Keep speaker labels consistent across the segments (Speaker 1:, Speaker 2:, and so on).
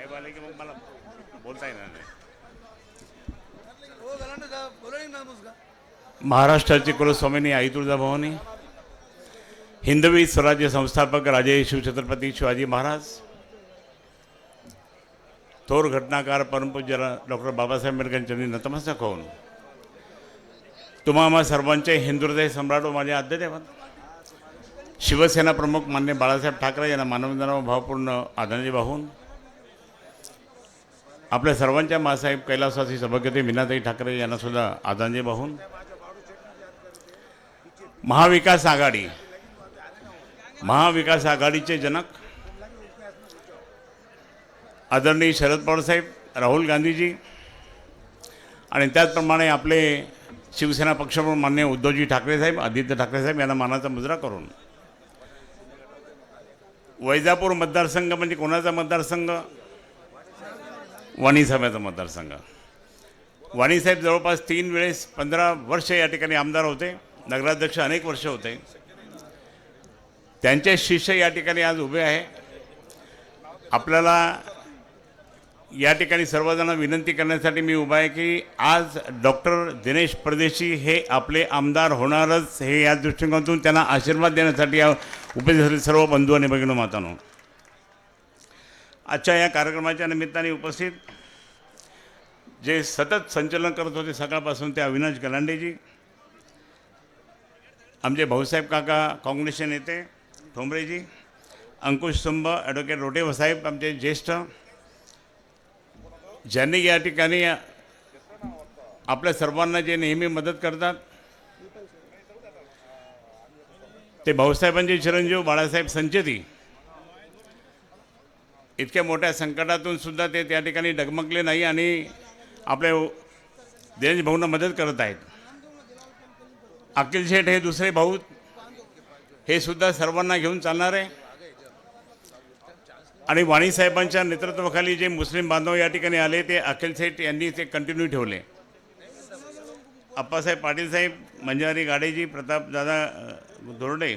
Speaker 1: साहेब आले की मग मला बोलता येणार नाही. महाराष्ट्राची कुलस्वामिनी आई तुळजाभवानी हिंदवी स्वराज्य संस्थापक राजे शिवछत्रपती शिवाजी महाराज थोर घटनाकार परमपूज्य डॉक्टर बाबासाहेब आंबेडकर नतमस्तक होऊन तुम्हा सर्वांचे हिंदुहृदय सम्राट व माझे आद्यदेवत शिवसेना प्रमुख मान्य बाळासाहेब ठाकरे यांना मानवंदना भावपूर्ण आदरांजली वाहून आपल्या सर्वांच्या मासाहेब कैलासवासी सभागती मीनाताई ठाकरे यांनासुद्धा आदांजे आदरांजली वाहून. महाविकास आघाडी. महाविकास आघाडीचे जनक आदरणीय शरद पवारसाहेब राहुल गांधीजी आणि त्याचप्रमाणे आपले शिवसेना पक्षप्रमुख मान्य उद्धवजी ठाकरे साहेब आदित्य ठाकरे साहेब यांना मानाचा मुजरा करून. वैजापूर मतदारसंघ म्हणजे कोणाचा मतदारसंघ? वाणीसाहेबाचा मतदारसंघ. वाणीसाहेब जवळपास तीन वेळेस पंधरा वर्ष या ठिकाणी आमदार होते. नगराध्यक्ष अनेक वर्ष होते. त्यांचे शिष्य या ठिकाणी आज उभे आहे. आपल्याला या ठिकाणी सर्वजण विनंती करण्यासाठी मी उभा आहे की आज डॉक्टर दिनेश परदेशी हे आपले आमदार होणारच हे या दृष्टिकोनातून त्यांना आशीर्वाद देण्यासाठी या उपस्थित सर्व बंधू आणि भगिनी मातानो आजच्या या कार्यक्रमाच्या निमित्ताने उपस्थित जे सतत संचलन करत होते सकाळपासून ते अविनाश गलांडेजी आमचे भाऊसाहेब काका काँग्रेसचे नेते ठोंबरेजी अंकुश सुंब ॲडव्होकेट रोटेवसाहेब आमचे ज्येष्ठ ज्यांनी या ठिकाणी आपल्या सर्वांना जे नेहमी मदत करतात ते भाऊसाहेबांचे चिरंजीव बाळासाहेब संचेती इतक्या मोठ्या संकटातून सुद्धा ते त्या ठिकाणी डगमगले नाही आणि आपल्या देश मदत करत आहेत. अखिल शेठ हे दुसरे भाऊ हे सुद्धा सर्वांना घेऊन चालणार आहे. आणि वाणीसाहेबांच्या नेतृत्वाखाली जे मुस्लिम बांधव या ठिकाणी आले ते अखिल शेठ यांनी ते कंटिन्यू ठेवले. अप्पासाहेब पाटील साहेब मंजारी गाडेजी प्रतापदादा अ, धोरडे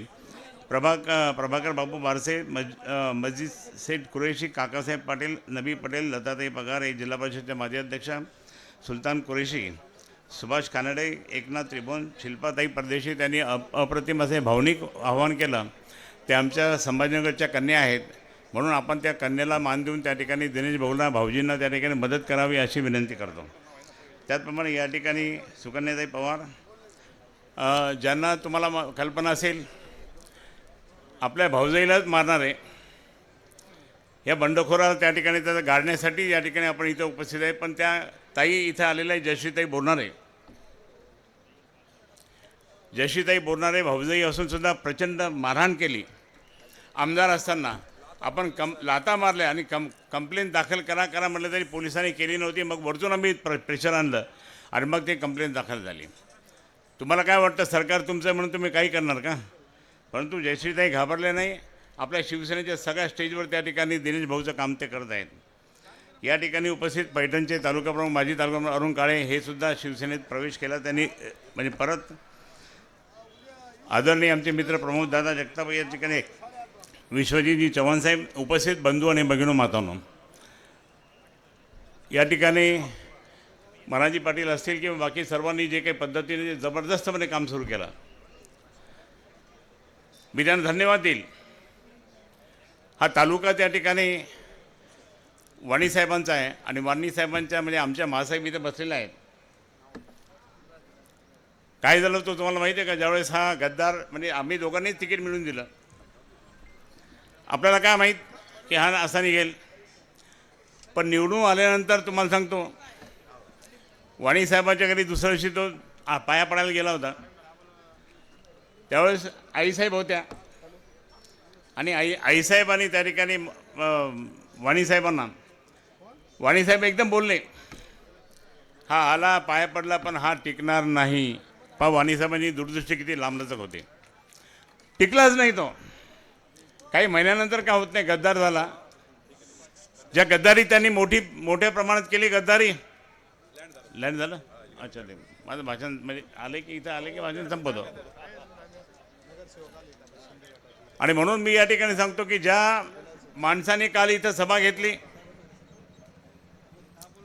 Speaker 1: प्रभाक प्रभाकर बापू बारसे मज मस्जिद सेठ कुरेशी काकासाहेब पाटील नबी पटेल लताताई पगार हे जिल्हा परिषदच्या माजी अध्यक्षा सुलतान कुरेशी सुभाष कानडे एकनाथ त्रिभुवन शिल्पाताई परदेशी त्यांनी अप अप्रतिम असे भावनिक आवाहन केलं. ते आमच्या संभाजीनगरच्या कन्या आहेत. म्हणून आपण त्या कन्याला मान देऊन त्या ठिकाणी दिनेश भाऊला भाऊजींना त्या ठिकाणी मदत करावी अशी विनंती करतो. त्याचप्रमाणे या ठिकाणी सुकन्याताई पवार ज्यांना तुम्हाला म- कल्पना असेल आपल्या भाऊजाईलाच मारणार आहे. या बंडखोराला त्या ठिकाणी त्याला गाडण्यासाठी या ठिकाणी आपण इथं उपस्थित आहे पण त्या ताई इथं आलेल्या आहे जयश्रीताई बोलणारे. जयश्रीताई आहे भाऊजाई असून सुद्धा प्रचंड मारहाण केली. आमदार असताना आपण कम लाता मारल्या आणि कम कंप्लेंट दाखल करा करा म्हटलं तरी पोलिसांनी केली नव्हती. मग वरतून आम्ही प्र प्रेशर आणलं आणि मग ते कंप्लेंट दाखल झाली. तुम्हाला काय वाटतं सरकार तुमचं आहे म्हणून तुम्ही काही करणार का? परंतु जयश्रीताई घाबरले नाही. आपल्या शिवसेनेच्या सगळ्या स्टेजवर त्या ठिकाणी दिनेश भाऊचं काम ते करत आहेत. या ठिकाणी उपस्थित पैठणचे तालुका प्रमुख माजी तालुका प्रमुख अरुण काळे हे सुद्धा शिवसेनेत प्रवेश केला. त्यांनी म्हणजे परत आदरणीय आमचे मित्र प्रमोद दादा जगताप या ठिकाणी विश्वजीजी चव्हाणसाहेब उपस्थित बंधू आणि भगिनो मातानो. या ठिकाणी मनाजी पाटील असतील किंवा बाकी सर्वांनी जे काही पद्धतीने जे जबरदस्तपणे काम सुरू केलं मी त्यांना धन्यवाद देईल. हा तालुका त्या ठिकाणी वाणी साहेबांचा आहे आणि वाणी साहेबांच्या म्हणजे आमच्या महासाहेब इथे बसलेल्या आहेत. काय झालं तो तुम्हाला माहिती आहे का? ज्यावेळेस हा गद्दार म्हणजे आम्ही दोघांनीच तिकीट मिळून दिलं. आपल्याला काय माहीत की हा असा निघेल. पण निवडून आल्यानंतर तुम्हाला सांगतो वाणी साहेबांच्या घरी दुसऱ्या दिवशी तो पाया पडायला गेला होता. त्यावेळेस आईसाहेब होत्या. आणि आई आईसाहेबांनी त्या ठिकाणी वाणीसाहेबांना वाणीसाहेब एकदम बोलले. हा आला पाया पडला पण हा टिकणार नाही. पा वाणीसाहेबांची दूरदृष्टी किती लांबलचक होते. टिकलाच नाही तो. काही महिन्यानंतर काय होत नाही गद्दार झाला. ज्या गद्दारी त्यांनी मोठी मोठ्या प्रमाणात केली गद्दारी. लँड झालं? अच्छा ते माझं भाषण म्हणजे आले की इथं आले की भाषण संपवतो? आणि म्हणून मी या ठिकाणी सांगतो की ज्या माणसाने काल इथं सभा घेतली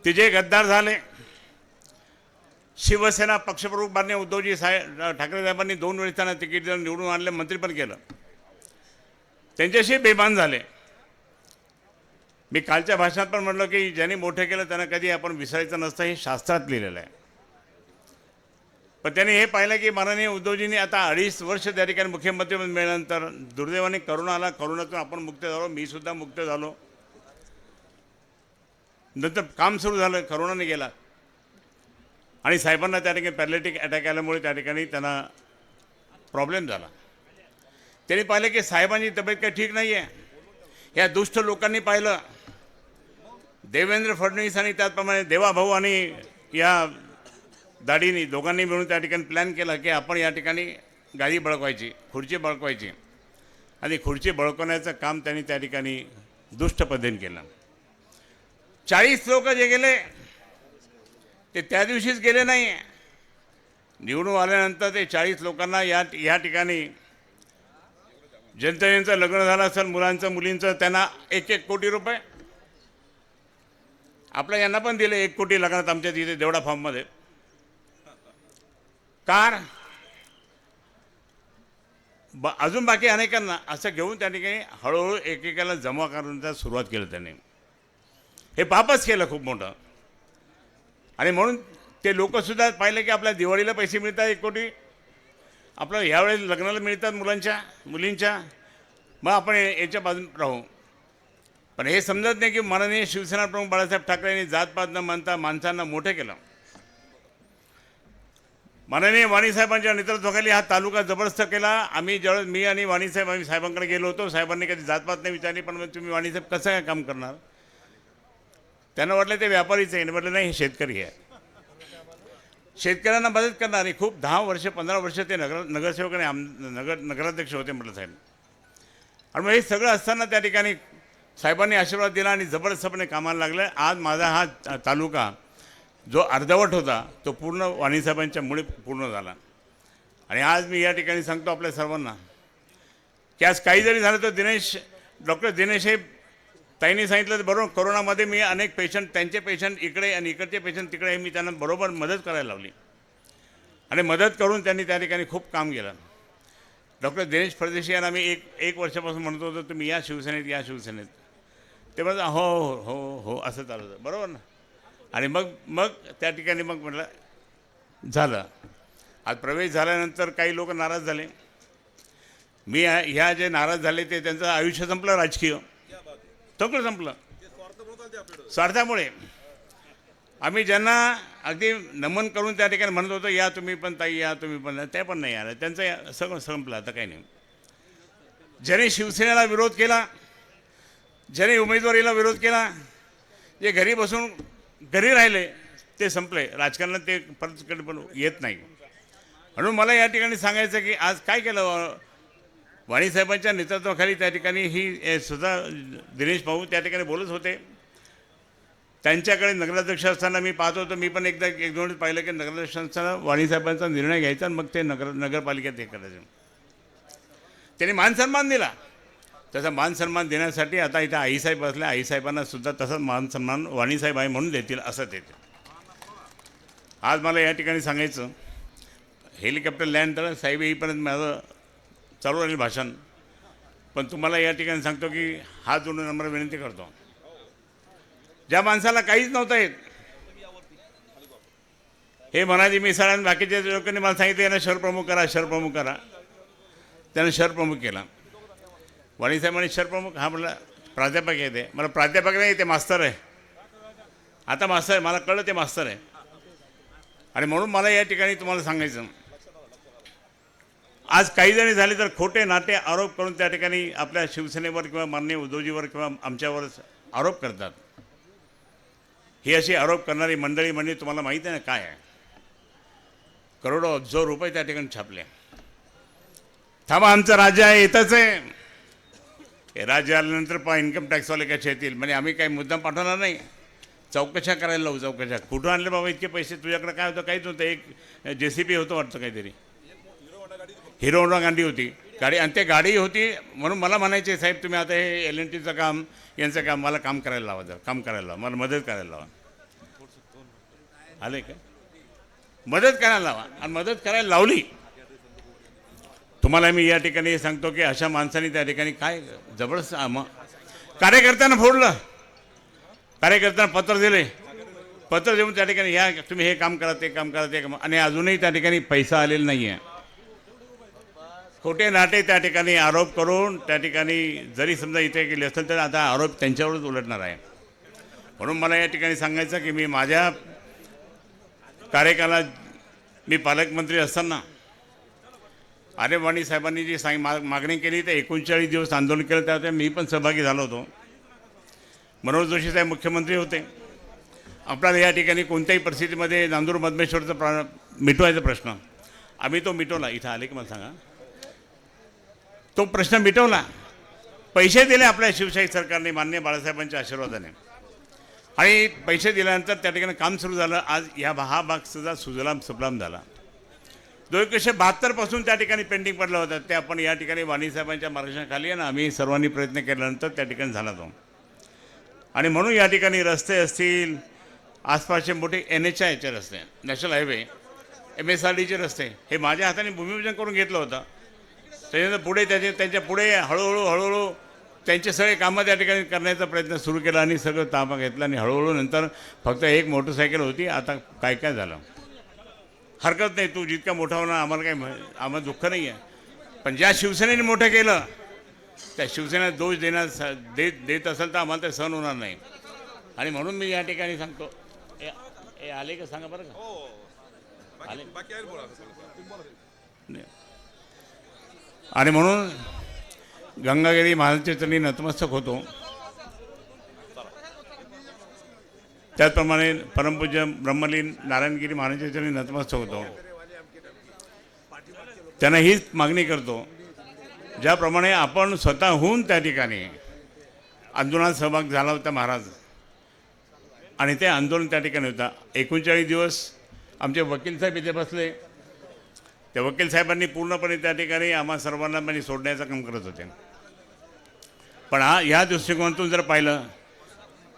Speaker 1: ते जे गद्दार झाले. शिवसेना पक्षप्रमुख मान्य उद्धवजी साहेब ठाकरे साहेबांनी दोन वेळेस त्यांना तिकीट देऊन निवडून आणले मंत्री पण केलं. त्यांच्याशी बेमान झाले. मी कालच्या भाषणात पण म्हटलं की ज्यांनी मोठं केलं त्यांना कधी आपण विसरायचं नसतं हे शास्त्रात लिहिलेलं आहे. पण त्यांनी हे पाहिलं की माननीय उद्धवजींनी आता अडीच वर्ष त्या ठिकाणी मुख्यमंत्री मिळाल्यानंतर दुर्दैवाने करोना आला. करोनातून आपण मुक्त झालो मी सुद्धा मुक्त झालो. नंतर काम सुरू झालं करोनाने गेला. आणि साहेबांना त्या ठिकाणी पॅरेलिटिक अटॅक आल्यामुळे त्या ठिकाणी त्यांना प्रॉब्लेम झाला. त्यांनी पाहिलं की साहेबांची तब्येत काही ठीक नाही आहे या दुष्ट लोकांनी पाहिलं देवेंद्र फडणवीस आणि त्याचप्रमाणे देवाभाऊ आणि या दाढीनी दोघांनी मिळून त्या ठिकाणी प्लॅन केला की आपण या ठिकाणी गाडी बळकवायची खुर्ची बळकवायची. आणि खुर्ची बळकवण्याचं काम त्यांनी त्या ठिकाणी दुष्ट पद्धतीने केलं. चाळीस लोक जे गेले ते त्या दिवशीच गेले नाही निवडून आल्यानंतर ते चाळीस लोकांना या या ठिकाणी जनतेचं लग्न झालं असेल मुलांचं मुलींचं त्यांना एक एक कोटी रुपये. आपल्या यांना पण दिले एक कोटी लग्नात आमच्या तिथे देवडा फॉर्ममध्ये. कार. ब अजून बाकी अनेकांना असं घेऊन त्या ठिकाणी हळूहळू एकेकाला जमा करण्याचा सुरुवात केलं त्यांनी. हे पापच केलं खूप मोठं. आणि म्हणून ते लोकसुद्धा पाहिलं की आपल्या दिवाळीला पैसे मिळतात एक कोटी. आपलं ह्यावेळेस लग्नाला मिळतात मुलांच्या मुलींच्या. मग आपण याच्या बाजून राहू. पण हे समजत नाही की माननीय शिवसेना प्रमुख बाळासाहेब ठाकरे यांनी जातपात न मानता माणसांना मोठं केलं. माननीय वाणीसाहेबांच्या नेतृत्वाखाली हा तालुका जबरदस्त केला. आम्ही ज्यावेळेस मी आणि वाणीसाहेब आम्ही साहेबांकडे गेलो होतो. साहेबांनी कधी जातपात नाही विचारली पण तुम्ही वाणीसाहेब कसं काय काम करणार? त्यांना वाटलं ते व्यापारीच आहे. म्हटलं नाही हे शेतकरी आहे. शेतकऱ्यांना मदत करणारे खूप दहा वर्ष पंधरा वर्ष ते नगर नगरसेवक आणि आम नगर नगराध्यक्ष होते म्हटलं साहेब. आणि मग हे सगळं असताना त्या ठिकाणी साहेबांनी आशीर्वाद दिला आणि जबरदस्तपणे कामाला लागलं. आज माझा हा ता- तालुका जो अर्धवट होता तो पूर्ण वाणीसाहेबांच्यामुळे पूर्ण झाला. आणि आज मी या ठिकाणी सांगतो आपल्या सर्वांना. की आज काही जरी झालं तर दिनेश डॉक्टर दिनेश हे ताईंनी सांगितलं बरोबर कोरोनामध्ये मी अनेक पेशंट त्यांचे पेशंट इकडे आणि इकडचे पेशंट तिकडे मी त्यांना बरोबर मदत करायला लावली. आणि मदत करून त्यांनी त्या ठिकाणी खूप काम केलं. डॉक्टर दिनेश परदेशी यांना मी एक एक वर्षापासून म्हणत होतो तुम्ही या शिवसेनेत या शिवसेनेत. ते म्हणतात हो हो हो हो असं चालू होतं. बरोबर ना? आणि मग मग त्या ठिकाणी मग म्हटलं झालं. आज प्रवेश झाल्यानंतर काही लोक नाराज झाले. मी ह्या जे नाराज झाले ते त्यांचं आयुष्य संपलं राजकीय. सगळं संपलं. स्वार्थामुळे. आम्ही ज्यांना अगदी नमन करून त्या ठिकाणी म्हणत होतो या तुम्ही पण ताई या तुम्ही पण ते पण नाही आलं त्यांचं सगळं संपलं आता काही नाही. ज्याने शिवसेनेला विरोध केला ज्याने उमेदवारीला विरोध केला जे घरी बसून घरी राहिले ते संपले. राजकारणात ते परत कडे पण येत नाही. म्हणून मला या ठिकाणी सांगायचं की आज काय केलं? वाणीसाहेबांच्या नेतृत्वाखाली त्या ठिकाणी ही सुद्धा दिनेश भाऊ त्या ठिकाणी बोलत होते. त्यांच्याकडे नगराध्यक्ष असताना मी पाहत होतो. मी पण एकदा एक दोन पाहिलं की नगराध्यक्ष असताना वाणीसाहेबांचा निर्णय घ्यायचा आणि मग ते नगर नगरपालिकेत हे करायचं. त्यांनी मानसन्मान दिला. त्याचा मानसन्मान देण्यासाठी आता इथं आईसाहेब बसल्या आईसाहेबांना सुद्धा तसाच मानसन्मान वाणीसाहेब आहे म्हणून देतील असं देते आज मला या ठिकाणी सांगायचं हेलिकॉप्टर लँड तर साहेब येईपर्यंत माझं चालू राहील भाषण. पण तुम्हाला या ठिकाणी सांगतो की हात जोडून नंबर विनंती करतो. ज्या माणसाला काहीच नव्हतं येत हे म्हणाले मी सरांनी बाकीच्या लोकांनी मला सांगितलं यांना शहर प्रमुख करा शहर प्रमुख करा. त्यानं शहर प्रमुख केला. वाणीसाहेबांनी शहर प्रमुख हा म्हटलं प्राध्यापक आहे ते. मला प्राध्यापक नाही ते मास्तर आहे. आता मास्तर आहे मला कळलं ते मास्तर आहे. आणि म्हणून मला या ठिकाणी तुम्हाला सांगायचं. आज काही जणी झाले तर खोटे नाटे आरोप करून त्या ठिकाणी आपल्या शिवसेनेवर किंवा माननीय उद्धवजीवर किंवा आमच्यावर आरोप करतात. ही अशी आरोप करणारी मंडळी म्हणजे तुम्हाला माहिती आहे ना काय आहे? करोडो अब्जो रुपये त्या ठिकाणी छापले. थांबा आमचं राज्य आहे येतच आहे. हे राज्य आल्यानंतर पहा इन्कम टॅक्सवाले कसे येतील म्हणजे आम्ही काही मुद्दाम पाठवणार नाही. चौकशा करायला लावू चौकशा. कुठून आणले बाबा इतके पैसे? तुझ्याकडे काय होतं काहीच नव्हतं. एक जे सी पी होतं वाटतं काहीतरी. हिरो होंडा गांडी होती. गाडी आणि ते गाडी होती म्हणून मला म्हणायचे साहेब तुम्ही आता हे एल एन टीचं काम यांचं काम मला काम करायला लावा जर. काम करायला लावा. मला मदत करायला लावा. आले का? मदत करायला लावा. आणि मदत करायला लावली. तुम्हाला मी या ठिकाणी सांगतो की अशा माणसाने त्या ठिकाणी काय जबरदस्त मग कार्यकर्त्यांना फोडलं. कार्यकर्त्यांना पत्र दिले. पत्र देऊन त्या ठिकाणी ह्या तुम्ही हे काम करा ते काम करा ते काम आणि अजूनही त्या ठिकाणी पैसा आलेला नाही आहे खोटे नाटे त्या ठिकाणी आरोप करून त्या ठिकाणी जरी समजा इथे गेले असेल तर आता आरोप त्यांच्यावरच उलटणार आहे. म्हणून मला या ठिकाणी सांगायचं की मी माझ्या कार्यकालात मी पालकमंत्री असताना आरेवाणी साहेबांनी जी सांग माग मागणी केली तर एकोणचाळीस दिवस आंदोलन केलं त्यात मी पण सहभागी झालो होतो. मनोज जोशी साहेब मुख्यमंत्री होते. आपल्याला या ठिकाणी कोणत्याही परिस्थितीमध्ये नांदूर मधमेश्वरचा प्रा मिटवायचा प्रश्न. आम्ही तो मिटवला. इथं आले की मला सांगा. तो प्रश्न मिटवला. पैसे दिले आपल्या शिवशाही सरकारने मान्य बाळासाहेबांच्या आशीर्वादाने. आणि पैसे दिल्यानंतर त्या ठिकाणी काम सुरू झालं. आज या हा भाग सुद्धा सुजलाम सुफलाम झाला. दोन एकशे बहात्तरपासून त्या ठिकाणी पेंडिंग पडलं होतं ते आपण या ठिकाणी वाणीसाहेबांच्या मार्गदर्शनाखाली आहे ना आम्ही सर्वांनी प्रयत्न केल्यानंतर त्या ठिकाणी झाला तो. आणि म्हणून या ठिकाणी रस्ते असतील आसपासचे मोठे एन एच आयचे रस्ते national highway M S R डीचे रस्ते हे माझ्या हाताने भूमिपूजन करून घेतलं होतं. त्याच्यानंतर पुढे त्याचे त्यांच्या पुढे हळूहळू हळूहळू त्यांचे सगळे कामं त्या ठिकाणी करण्याचा प्रयत्न सुरू केला आणि सगळं ताबा घेतला आणि हळूहळू नंतर फक्त एक मोटरसायकल होती. आता काय काय झालं? हरकत नाही तू जितका मोठा होणार आम्हाला काही म्ह- आम्हाला दुःख नाही आहे. पण ज्या शिवसेनेने मोठं केलं त्या शिवसेनेला दोष देणार स- देत देत असेल तर आम्हाला ते सहन होणार नाही. आणि म्हणून मी या ठिकाणी सांगतो ए- आले का सांगा बरं का? आले. नाही. आणि म्हणून गंगागिरी महाराजांनी नतमस्तक होतो. त्याचप्रमाणे परमपूज्य ब्रह्मलीन नारायणगिरी महाराजांच्या चरणी नतमस्तक होतो. त्यांना हीच मागणी करतो. ज्याप्रमाणे आपण स्वतःहून त्या ठिकाणी आंदोलनात सहभाग झाला होता महाराज. आणि ते आंदोलन त्या ठिकाणी होता. एकोणचाळीस दिवस आमचे वकील साहेब इथे बसले. त्या वकील साहेबांनी पूर्णपणे त्या ठिकाणी आम्हा सर्वांना म्हणजे सोडण्याचं काम करत होते. पण हा ह्या दृष्टिकोनातून जर पाहिलं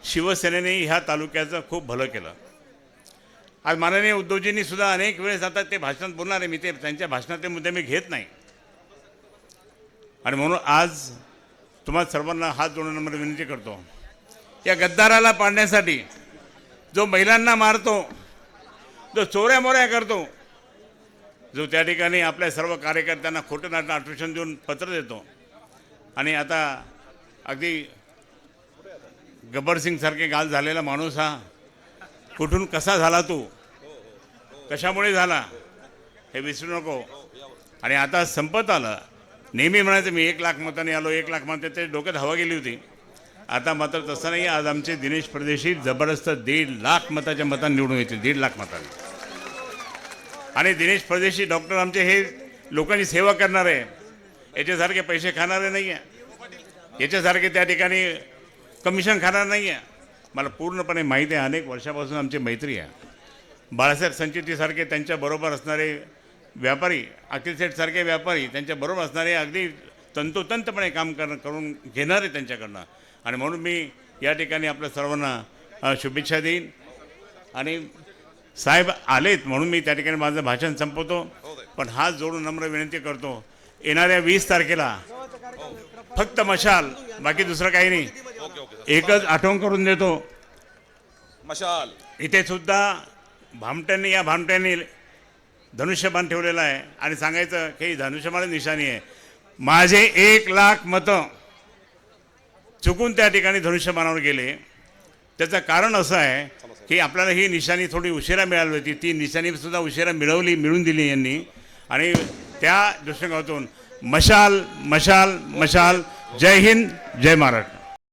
Speaker 1: शिवसेनेने ह्या तालुक्याचं खूप भलं केलं. आज माननीय उद्धवजींनी सुद्धा अनेक वेळेस आता ते भाषणात बोलणार आहे मी ते त्यांच्या भाषणातले मुद्दे मी घेत नाही. आणि म्हणून आज तुम्हा सर्वांना हात जोडून नंबर विनंती करतो. या गद्दाराला पाडण्यासाठी जो महिलांना मारतो जो चोऱ्या मोऱ्या करतो जो त्या ठिकाणी आपल्या सर्व कार्यकर्त्यांना खोटं नाटं आश्वासन देऊन पत्र देतो. आणि आता अगदी गब्बर गाल झालेला माणूस हा. कुठून कसा झाला तू? कशामुळे झाला? हे विसरू नको. आणि आता संपत आलं. नेहमी म्हणायचं मी एक लाख मताने आलो एक लाख मत ते डोक्यात हवा गेली होती. आता मात्र तसं नाही आज आमचे दिनेश प्रदेशी जबरदस्त दीड लाख मताच्या मतांनी निवडून येतील. दीड लाख मतांनी. आणि दिनेश परदेशी डॉक्टर आमचे हे लोकांची सेवा करणारे. याच्यासारखे पैसे खाणारे नाही आहे याच्यासारखे त्या ठिकाणी कमिशन खाणार नाही आहे मला पूर्णपणे माहिती आहे अनेक वर्षापासून आमची मैत्री आहे. बाळासाहेब संचितीसारखे त्यांच्याबरोबर असणारे व्यापारी अखिल सेठसारखे व्यापारी त्यांच्याबरोबर असणारे अगदी तंतोतंतपणे काम कर करून घेणारे त्यांच्याकडनं. आणि म्हणून मी या ठिकाणी आपल्या सर्वांना शुभेच्छा देईन. आणि साहेब आलेत म्हणून मी त्या ठिकाणी माझं भाषण संपवतो. पण हात जोडून नम्र विनंती करतो येणाऱ्या वीस तारखेला फक्त मशाल बाकी दुसरं काही नाही. एकच आठवण करून देतो.
Speaker 2: मशाल.
Speaker 1: इथे सुद्धा भामट्यांनी या भामट्यांनी धनुष्यबाण ठेवलेला आहे. आणि सांगायचं की ही धनुष्यबाण निशाणी आहे. माझे एक लाख मतं चुकून त्या ठिकाणी धनुष्यबाणावर गेले. त्याचं कारण असं आहे की आपल्याला ही निशाणी थोडी उशिरा मिळाली होती. ती निशाणी सुद्धा उशिरा मिळवली मिळून दिली यांनी. आणि त्या दृष्टिकोनातून मशाल मशाल मशाल. जय हिंद जय महाराष्ट्र.